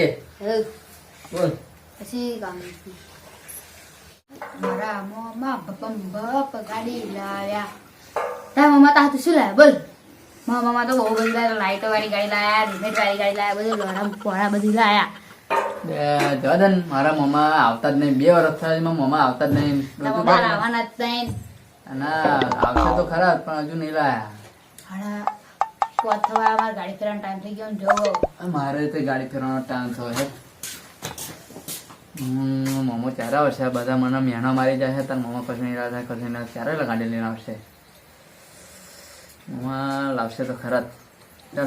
કે? બોલ. પછી મારા મોમાં બપમ બપ ગાડી લાવ્યા તારા મમ્મા તા હાથું શું લાવ્યા બોલ. મારા મમ્મા તો બહુ બધી લાઈટો વાળી ગાડી લાવ્યા રિમેટ વાળી ગાડી લાવ્યા બધું લોડા પોળા બધી લાવ્યા જવાદન મારા મમ્મા આવતા જ નહીં. બે વર્ષ થયા છે, મારા મમ્મા આવતા જ નહીં. આવવાના મમ્મા જ નહીં. ના આવશે તો ખરા પણ હજુ નહીં લાયા. હાડા પોત ગાડી ફેરવાનો ટાઈમ થઈ ગયો જો. મારે તો ગાડી ફેરવાનો ટાઈમ થયો છે. મમ્મો ક્યારે આવશે. બધા મને મહેનો મારી છે. તાર મમ્મા કશું નહીં લાવતા કશું નહીં લાવતા ક્યારે ગાડી લઈને આવશે? મમ્મા લાવશે તો ખરા જ.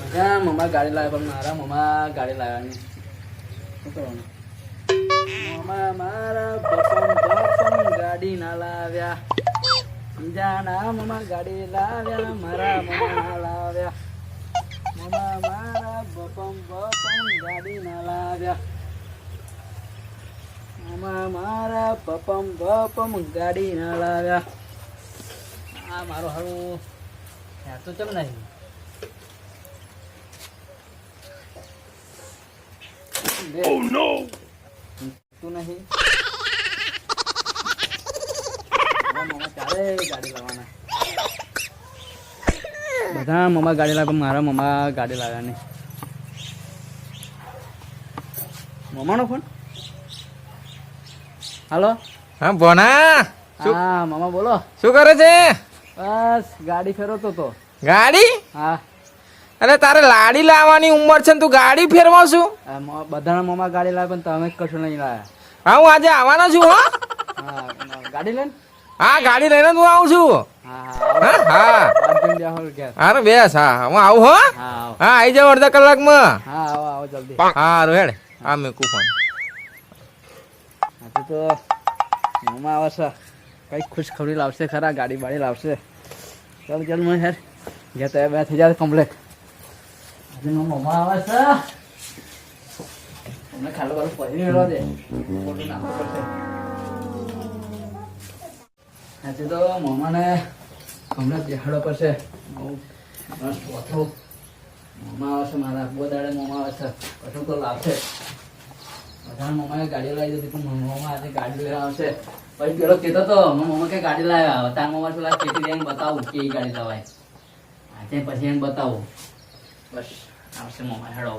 બધા મમ્મા ગાડી લાવે પણ મારા મમ્મા ગાડી લાવવાની શું કરવાનું? મમ્મા મારા બપમ બપમ ગાડી ના લાવ્યા. સમજાના મામા ગાડી લાવ્યા, મારા મમ્મા ના લાવ્યા. મામા મારા બપમ બપમ ગાડી ના લાવ્યા. મામા મારા પપમ બપમ ગાડી ના લાવ્યા. આ મારો હારું તો ચમ નહીં. Oh no! તું નહીં. મારા મમ્મા ચાલે ગાડી લાવવાના. બધા મમ્મા ગાડી લાવે મારા મમ્મા ગાડી લાવ્યા નહીં. મમ્માનો ફોન હાલો? હા ભોના શું હા મમ્મા બોલો. શું કરે છે? બસ ગાડી ફેરવતો તો ગાડી? હા. અરે તારે લાડી લાવવાની ઉંમર છે ને તું ગાડી ફેરવા છું બધાના મોમાં ગાડી લાવે પણ તમે કશું નહીં લાવ્યા હા હું આજે આવવાનો છું હો. ગાડી લઈને? હા ગાડી લઈને હું આવું છું. હા હા. હારું બેસ હા હું. આવું હો. હા આવો. જાવ અડધા કલાકમાં. હા આવો આવો જલ્દી. હારું હેડ. હા મેં ફોન. આજે તો મમ્મા આવે કઈ ખુશ ખબરી લાવશે ખરા ગાડી બાડી લાવશે. ચાલ ચાલ મને યાર ગયા તો બે થઈ જાય કમ્પ્લેટ મારા મમ્મા આવે છે. તમને ખાલી બારું પહેરી રહેવા દે. આજે તો મમ્માને હમણાં બેહાડો પડશે. મસ્ત મમ્મા આવે છે મારા. બહુ દાડે મમ્મા આવે છે. કશું તો લાવશે. બધા મમાએ ગાડી લાવી દીધી પણ મમ્મા આજે ગાડી લેવા આવશે. પછી પેલો કહેતો હતો મમ્મા કે ગાડી લાવ્યા તાર મમ્મા પેલા ખેતી જઈને બતાવું કે ગાડી લવાય? આજે પછી એને બતાવું. બસ. આવશે મમ્મા હેડો.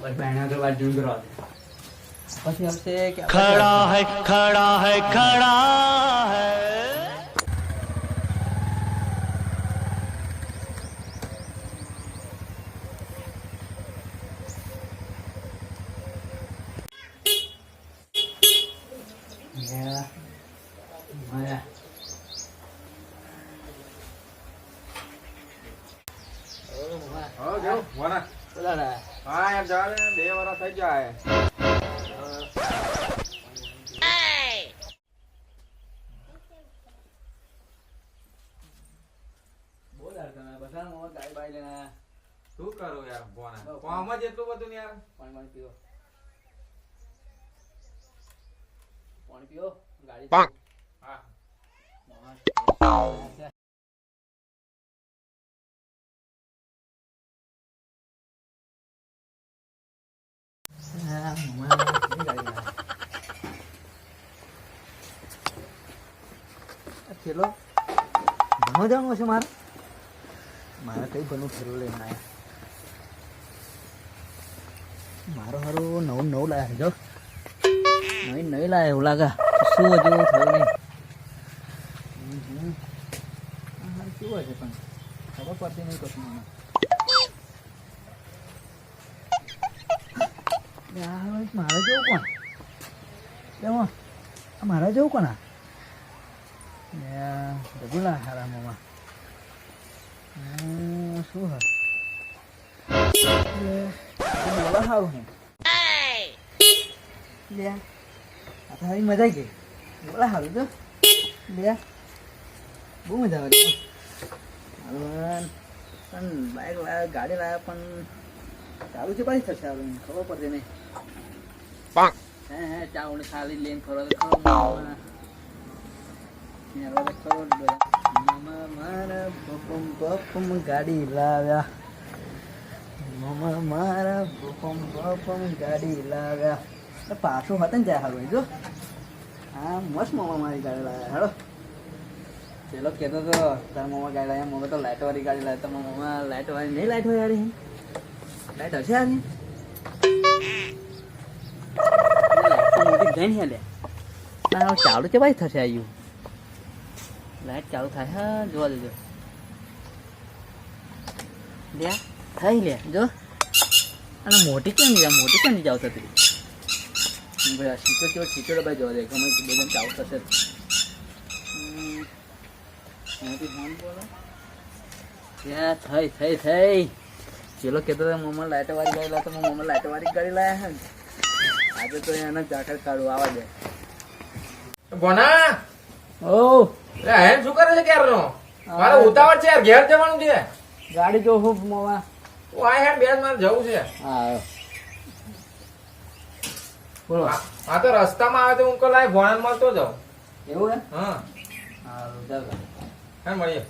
બસ વાત કરવા પછી આવશે ખડા હૈ ખડા હૈ ખડા હે. બોલા હા એમ જવા બે વાર થઈ જાય તમે બધા મોમાં ગાડી બાઈ લઈને શું કરો યાર ભોના કોમ જ એટલું બધું ને યાર? પાણી પાણી પીવો પાણી પીવો ગાડી. હા, મોમાં કેવી ગાડી લાવે? આ થેલો ઘણો જણો છે મારે મારે કઈ બનવું થેલો લઈને આવ્યા મારો હારું નવું નવું લાયા જો નવી નવી લાયા એવું લાગે શું હજુ થયું નહીં હમ, હમ. આ હારું કેવું હશે પણ ખબર પડતી નહીં કશું મને લે, આ હારું એક મારે જેવું કોણ એમાં આ મારા જેવું કોણ આ બધું ના હારા હમ, શું હે સારું હું લે આ તો હારી મજા ગઈ બોલા સારું તો લે બહુ મજા આવે પણ બાઇક લાવ્યા ગાડી લાવ્યા પણ ચાલુ છે પાછી થશે ખબર પડતી નહીં. હે હે ચાવડ ખાલી લઈને ફરવા બપમ ગાડી લાવ્યા મામા મારા બપમ બપમ ગાડી લાવ્યા પાછું હતા ને ત્યાં હારું જો હા મસ્ત મામા મારી ગાડી લાવ્યા હાલો પેલો કહેતો તો તારા મામા ગાડી લાવ્યા મમ્મી તો લાઇટ વાળી ગાડી લાવ્યા તમારા મામા લાઇટ વાળી નહીં લાઇટ હોય યાર લાઇટ હશે હવે ચાલુ છે ભાઈ થશે આવ્યું લાઇટ ચાલુ થાય હા જોવા દેજો લે થઈ લે જો અને મોટી કેમ નહીં જાય મોટી કેમ નહીં જાવ થતી ભાઈ આ સીટો કેવો સીટો ભાઈ જોવા દે ગમે તે ચાલુ થશે જ. હમ. મોટી ફોન બોલો ત્યાં થઈ થઈ થઈ ચેલો કહેતો મમ્મા લાઇટ વાળી કરી લે મમ્મા વાળી લાયા આજે તો એને જાકર કાઢું આવા દે ભણા ઓ હેન શું કરે છે ક્યારનો? મારે ઉતાવળ છે યાર ઘેર જવાનું છે. ગાડી મોવા. આ હેડ બેસ મારે જવું છે. હા. બોલો. આ આ તો રસ્તામાં આવે તો હું કહું લાય ભોણાને મળતો જાઉં. એવું હે. હા હારું, ચાલો. હે મળીએ.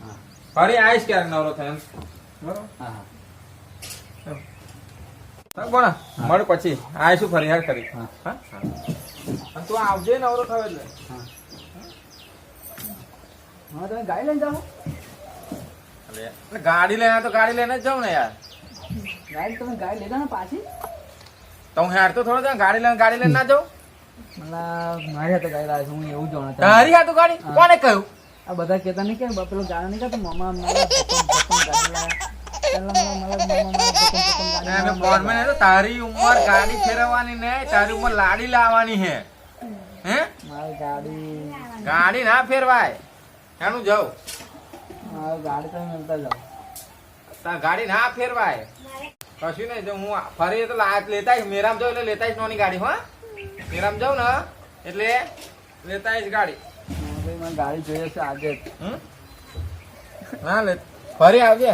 હા. ફરી આવીશ ક્યારેક નવરો થાય બરોબર? હા હા. હા, ભણા મળ પછી. આવીશું ફરી હેડ કરી હા. હા હા. અને તું આવજે નવરો થાય એટલે. હા. હા તમે ગાડી લઈને જાઓ. અરે ગાડી લઈને તો ગાડી લઈને જ જાઉં ને યાર. ગાડી તમે ગાડી લેતા ને પાછી. તો હું હેડ તો થોડો જાઉં ગાડી લઈને ગાડી લઈને ના જાઉં? મારી હાથે ગાડી લાવે છે હું એવું જાણતો તારી હાથું ગાડી. કોને કહ્યું? આ બધા કહેતા નહીં કે પેલો ગાળો નહીં કહેતો મામા મારા ગાડી લાવ્યા તારી ઉંમર ગાડી ફેરવવાની ને તારી ઉંમર લાડી લાવવાની હે હે? મારી ગાડી. ગાડી ના ફેરવાય. એનું જાવ ગાડી તો મળતા જાવ તાર ગાડી ના ફેરવાય. કશું નહીં જો હું ફરી તો લેતા મેરામ જાઉં એટલે લેતા આવીશ નાની ગાડી હો. મેરામ જાઉં ને એટલે લેતા આવીશ ગાડી ગાડી જોઈએ છે આજે હા લે ફરી આવજે.